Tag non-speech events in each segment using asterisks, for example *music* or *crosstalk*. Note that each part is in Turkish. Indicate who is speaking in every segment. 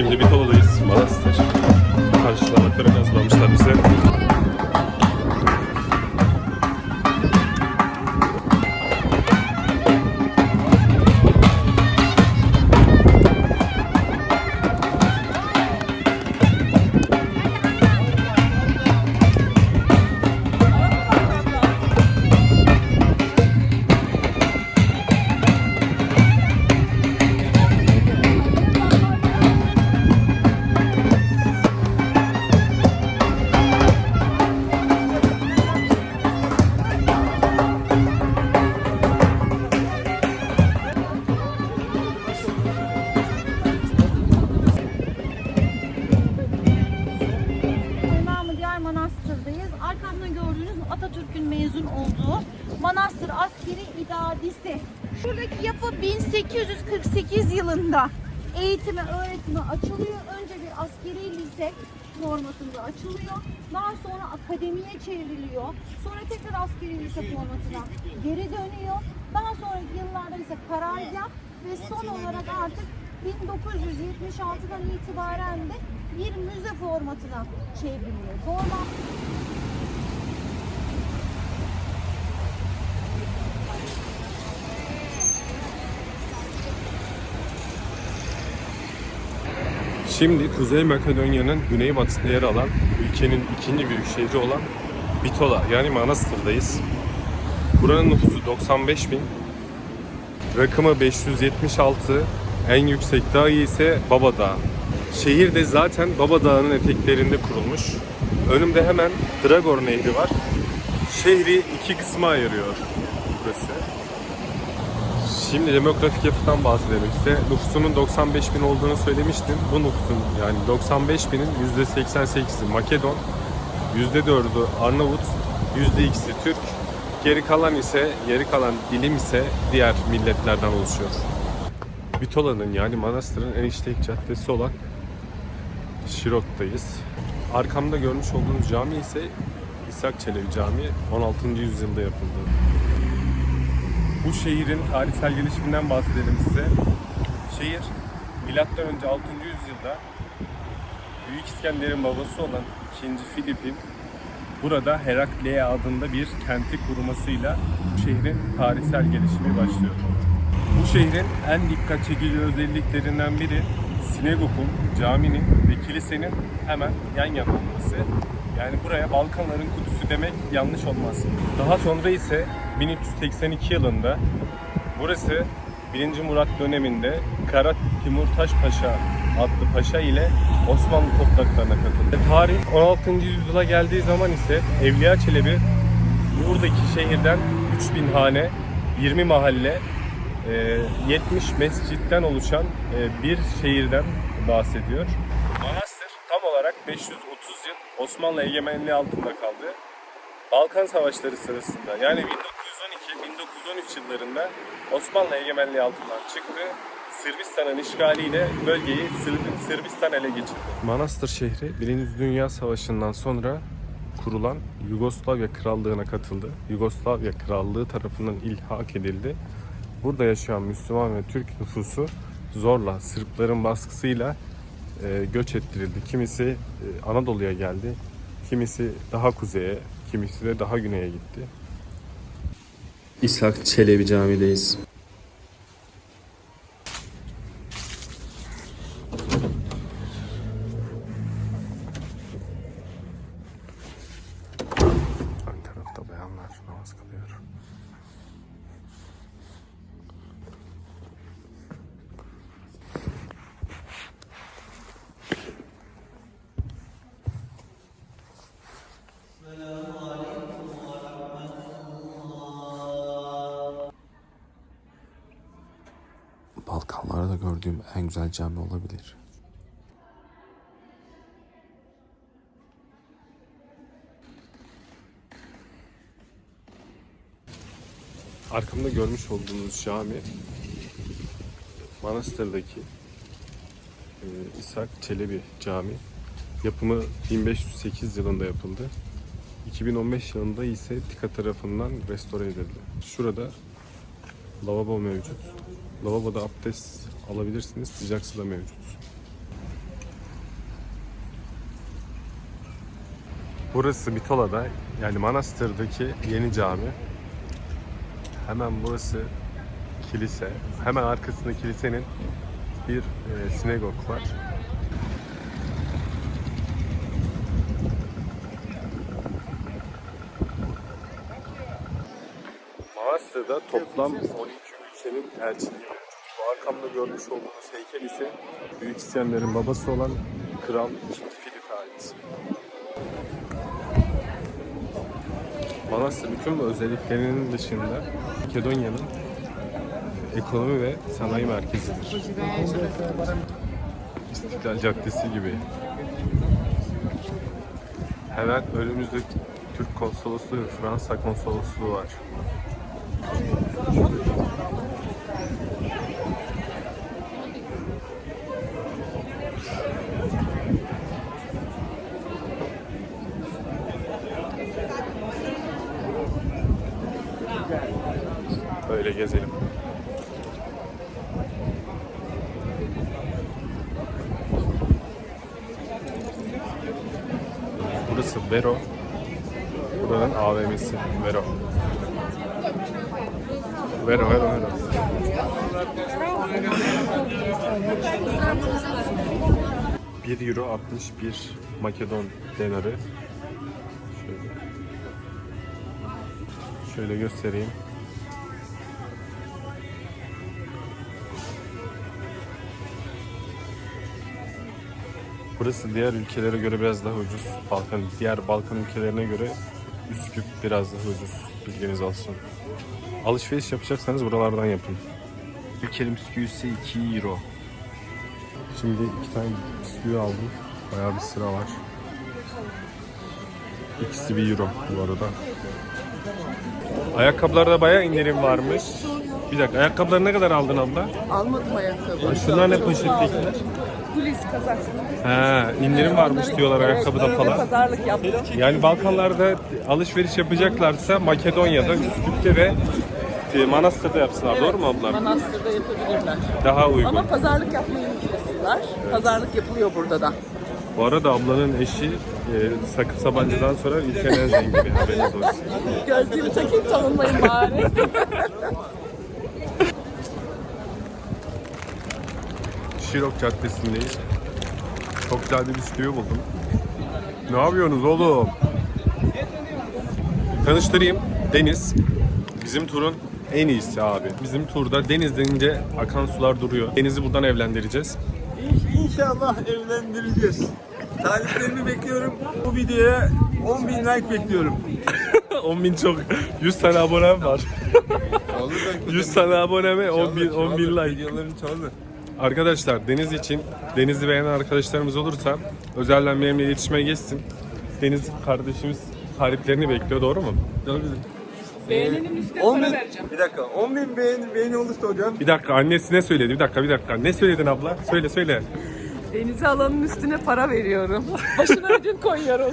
Speaker 1: Şimdi Bitolu'dayız. Manastır. Karşılamakları hazırlamışlar bize.
Speaker 2: Mezun olduğu Manastır Askeri İdadisi. Şuradaki yapı 1848 yılında eğitime, öğretime açılıyor. Önce bir askeri lise formatında açılıyor. Daha sonra akademiye çevriliyor. Sonra tekrar askeri lise formatına geri dönüyor. Daha sonraki yıllarda ise karargah ve son olarak artık 1976'dan itibaren de bir müze formatına çevriliyor. Normal
Speaker 1: Şimdi Kuzey Makedonya'nın güneybatısında yer alan ülkenin ikinci büyük şehri olan Bitola yani Manastır'dayız. Buranın nüfusu 95 bin. Rakımı 576. En yüksek dağı ise Baba Dağı. Şehir de zaten Baba Dağı'nın eteklerinde kurulmuş. Önümde hemen Dragor Nehri var. Şehri iki kısma ayırıyor burası. Şimdi demografik yapıdan bahsedelim size. Nüfusunun 95 bin olduğunu söylemiştim. Bu nüfusun yani 95 binin %88'i Makedon, %4'ü Arnavut, %2'si Türk. Geri kalan ise, geri kalan dilim ise diğer milletlerden oluşuyor. Bitola'nın yani manastırın en işlek caddesi olan Şirok'tayız. Arkamda görmüş olduğunuz cami ise İshak Çelebi Camii 16. yüzyılda yapıldı. Bu şehrin tarihsel gelişiminden bahsedelim size. Şehir milattan önce 6. yüzyılda Büyük İskender'in babası olan 2. Filip'in burada Herakleia adında bir kenti kurmasıyla bu şehrin tarihsel gelişimi başlıyor. Bu şehrin en dikkat çekici özelliklerinden biri sinagogun, caminin ve kilisenin hemen yan yana olması. Yani buraya Balkanların Kudüs'ü demek yanlış olmaz. Daha sonra ise 1382 yılında burası 1. Murat döneminde Kara Timur Taş adlı paşa ile Osmanlı topraklarına katıldı. Tarih 16. yüzyıla geldiği zaman ise Evliya Çelebi buradaki şehirden 3000 hane, 20 mahalle, e, 70 mescitten oluşan e, bir şehirden bahsediyor. Manastır tam olarak 530 yıl Osmanlı egemenliği altında kaldı. Balkan Savaşları sırasında yani 1912-1913 yıllarında Osmanlı egemenliği altından çıktı. Sırbistan'ın işgaliyle bölgeyi Sırb- Sırbistan ele geçirdi. Manastır şehri Birinci Dünya Savaşı'ndan sonra kurulan Yugoslavya Krallığı'na katıldı. Yugoslavya Krallığı tarafından ilhak edildi. Burada yaşayan Müslüman ve Türk nüfusu zorla Sırpların baskısıyla e, göç ettirildi. Kimisi e, Anadolu'ya geldi, kimisi daha kuzeye, kimisi de daha güneye gitti.
Speaker 3: İshak Çelebi Camii'deyiz. Balkanlarda gördüğüm en güzel cami olabilir.
Speaker 1: Arkamda görmüş olduğunuz cami Manastır'daki e, İshak Çelebi Cami. Yapımı 1508 yılında yapıldı. 2015 yılında ise TİKA tarafından restore edildi. Şurada Lavabo mevcut. Lavaboda abdest alabilirsiniz. Sıcak su da mevcut. Burası Bitola'da yani Manastır'daki yeni cami. Hemen burası kilise. Hemen arkasında kilisenin bir e, sinagog var. Manastır'da toplam 12 ülkenin elçiliği. Bu arkamda görmüş olduğunuz heykel ise Büyük İskender'in babası olan Kral 2. Filip'e ait. Manastır bütün bu özelliklerinin dışında Makedonya'nın ekonomi ve sanayi merkezidir. İstiklal Caddesi gibi. Hemen önümüzde Türk konsolosluğu ve Fransa konsolosluğu var. Böyle gezelim. Burası Vero. Buranın AVM'si Vero. Vero, Vero, Vero. Bir euro 61 Makedon denarı. Şöyle. Şöyle göstereyim. Burası diğer ülkelere göre biraz daha ucuz. Balkan, diğer Balkan ülkelerine göre Üsküp biraz daha ucuz. Bilginiz olsun. Alışveriş yapacaksanız buralardan yapın.
Speaker 3: Ülkenin bisküvisi 2 euro.
Speaker 1: Şimdi iki tane bisküvi aldım. Bayağı bir sıra var. İkisi bir euro bu arada. Ayakkabılarda bayağı indirim varmış. Bir dakika ayakkabıları ne kadar aldın abla?
Speaker 4: Almadım ayakkabı.
Speaker 1: Şunlar ne poşettekiler?
Speaker 4: Kulis kazak.
Speaker 1: He, indirim varmış diyorlar ayakkabıda falan.
Speaker 4: pazarlık yaptım.
Speaker 1: Yani Balkanlarda alışveriş yapacaklarsa Makedonya'da, Üsküp'te ve e, Manastır'da yapsınlar. Doğru mu abla?
Speaker 4: Manastır'da yapabilirler.
Speaker 1: Daha uygun.
Speaker 4: Ama pazarlık yapmayı unutmasınlar. Pazarlık yapılıyor burada da.
Speaker 1: Bu arada ablanın eşi e, Sakıp Sabancı'dan sonra ülkenin en zengini. Haberiniz olsun.
Speaker 4: Gözlüğümü takayım tanınmayın bari. *laughs*
Speaker 1: Şirok Caddesi'ndeyiz. Çok güzel bir bisküvi buldum. Ne yapıyorsunuz oğlum? Tanıştırayım. Deniz. Bizim turun en iyisi abi. Bizim turda deniz denince akan sular duruyor. Deniz'i buradan evlendireceğiz.
Speaker 5: İnşallah evlendireceğiz. Taliplerimi bekliyorum. Bu videoya 10 bin like bekliyorum. *laughs*
Speaker 1: 10 bin çok. 100 tane abonem var. 100 tane aboneme 10 bin, 10 bin like.
Speaker 5: Videolarım çaldı.
Speaker 1: Arkadaşlar Deniz için Deniz'i beğenen arkadaşlarımız olursa özelden benimle iletişime geçsin. Deniz kardeşimiz tariflerini bekliyor doğru mu?
Speaker 4: Beğeninin üstüne
Speaker 5: 10
Speaker 4: para
Speaker 5: bin,
Speaker 4: vereceğim.
Speaker 5: bir dakika 10 bin beğeni, beğeni olursa hocam
Speaker 1: Bir dakika annesi ne söyledi? Bir dakika bir dakika. Ne söyledin abla? Söyle söyle.
Speaker 4: Denize alanın üstüne para veriyorum. *laughs* Başına ödül koyuyorum.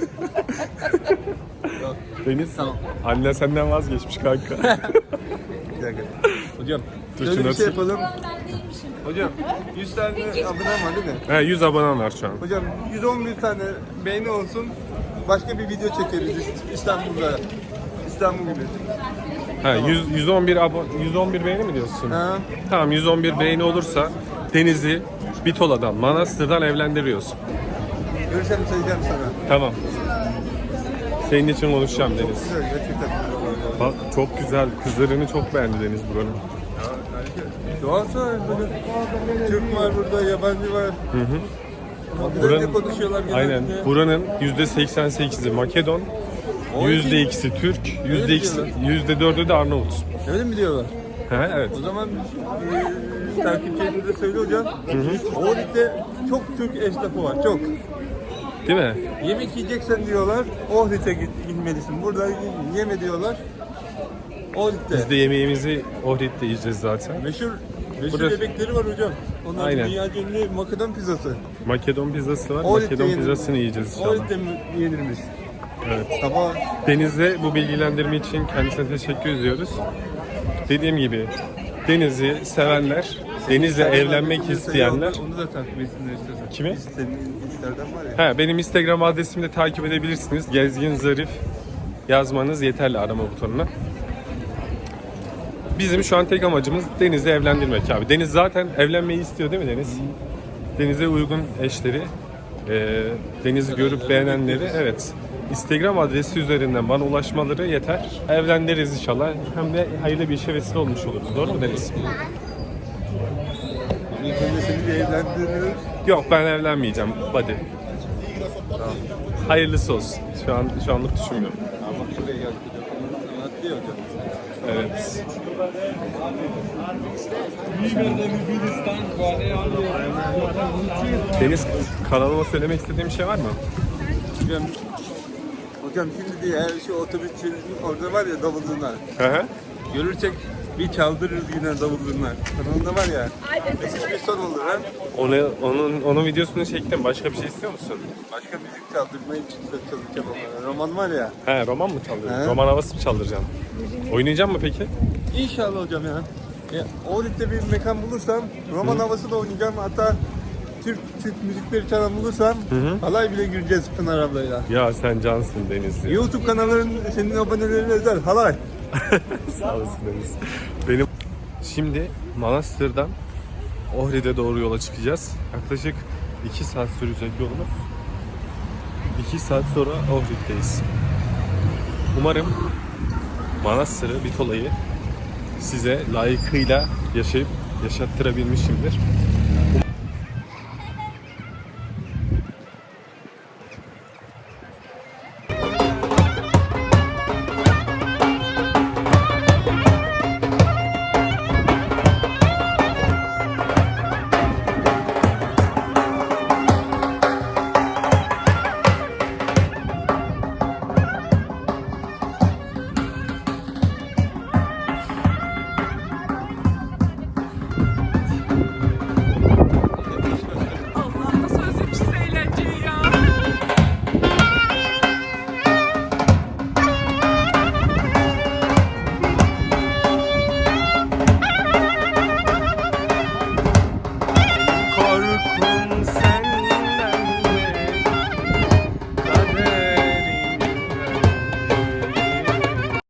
Speaker 1: Deniz anne senden vazgeçmiş kanka. *laughs*
Speaker 5: bir dakika. Hocam
Speaker 1: Dur
Speaker 5: şöyle bir şey yapalım. Hocam 100 tane abonem var değil mi?
Speaker 1: He 100 abonem var şu an.
Speaker 5: Hocam 111 tane beğeni olsun. Başka bir video çekeriz İst- İstanbul'da. İstanbul gibi.
Speaker 1: He 100, 111 abo 111 beğeni mi diyorsun?
Speaker 5: Ha.
Speaker 1: Tamam 111 beğeni olursa Deniz'i Bitola'dan, Manastır'dan evlendiriyoruz.
Speaker 5: Görüşelim söyleyeceğim sana.
Speaker 1: Tamam. Senin için konuşacağım Deniz.
Speaker 5: Güzel gerçekten.
Speaker 1: Bak çok güzel. Kızlarını çok beğendi Deniz buranın.
Speaker 5: Doğası var böyle. Türk var burada, yabancı var. Hı hı.
Speaker 1: Buranın-
Speaker 5: konuşuyorlar.
Speaker 1: Aynen. Buranın %88'i Makedon, %2'si Türk, %2'si, %4'ü de Arnavut.
Speaker 5: Öyle mi diyorlar?
Speaker 1: He, evet.
Speaker 5: O zaman e, takipçilerimize söyle hocam. Ohrid'de çok Türk esnafı var, çok.
Speaker 1: Değil mi?
Speaker 5: Yemek yiyeceksen diyorlar, Ohrid'e git, gitmelisin. Burada yeme diyorlar. Ohrid'de.
Speaker 1: Biz de yemeğimizi Ohrid'de yiyeceğiz zaten.
Speaker 5: Meşhur, meşhur
Speaker 1: Burası-
Speaker 5: yemekleri var hocam. Onlar
Speaker 1: Aynen.
Speaker 5: dünya ünlü Makedon pizzası.
Speaker 1: Makedon pizzası var.
Speaker 5: Ohrid'de
Speaker 1: Makedon
Speaker 5: yenir.
Speaker 1: pizzasını yiyeceğiz inşallah.
Speaker 5: Ohrid'de mi yenilmiş?
Speaker 1: Evet.
Speaker 5: Sabah
Speaker 1: Deniz'e bu bilgilendirme için kendisine teşekkür ediyoruz. Dediğim gibi Deniz'i sevenler Deniz'le evlenmek isteyenler
Speaker 5: Onu da takip etsinler istiyorsan.
Speaker 1: Kimi?
Speaker 5: Senin Instagram var ya.
Speaker 1: He, benim Instagram adresimi de takip edebilirsiniz. Gezgin Zarif yazmanız yeterli arama butonuna. Bizim şu an tek amacımız Deniz'le evlendirmek abi. Deniz zaten evlenmeyi istiyor değil mi Deniz? Deniz'e uygun eşleri, e, Deniz'i görüp beğenenleri evet Instagram adresi üzerinden bana ulaşmaları yeter. Evlendiririz inşallah. Hem de hayırlı bir işe vesile olmuş oluruz. Doğru mu Deniz?
Speaker 5: Evlendirelim.
Speaker 1: Yok ben evlenmeyeceğim. Hadi. Hayırlısı olsun. Şu an şu anlık düşünmüyorum.
Speaker 5: Ama buraya. Anlattı ya hocam.
Speaker 1: Evet. Deniz kanalıma söylemek istediğim bir şey var mı?
Speaker 5: Hocam, hocam şimdi diye her şey otobüs orada var ya davul zurna.
Speaker 1: Hı hı.
Speaker 5: Görürsek bir çaldırırız yine davul zurna. Kanalında var ya. Müthiş bir son olur ha.
Speaker 1: Onu, onun, onun videosunu çektim. Başka bir şey istiyor musun?
Speaker 5: Başka müzik çaldırmayı çalışacağım ama. Roman var ya.
Speaker 1: He roman mı çaldırıyorsun?
Speaker 5: He.
Speaker 1: Roman havası mı çaldıracaksın? Oynayacak mı peki?
Speaker 5: İnşallah hocam ya. ya bir mekan bulursam roman havası da oynayacağım. Hatta Türk Türk müzikleri çalan bulursam halay bile gireceğiz Pınar ablayla.
Speaker 1: Ya sen cansın Denizli.
Speaker 5: YouTube kanalların senin abonelerine özel halay. *laughs*
Speaker 1: Sağ olasın Deniz. Benim şimdi Manastır'dan Ohrid'e doğru yola çıkacağız. Yaklaşık 2 saat sürecek yolumuz. 2 saat sonra Ohrid'deyiz. Umarım Manastır'ı, Bitolay'ı size layıkıyla yaşayıp yaşattırabilmişimdir.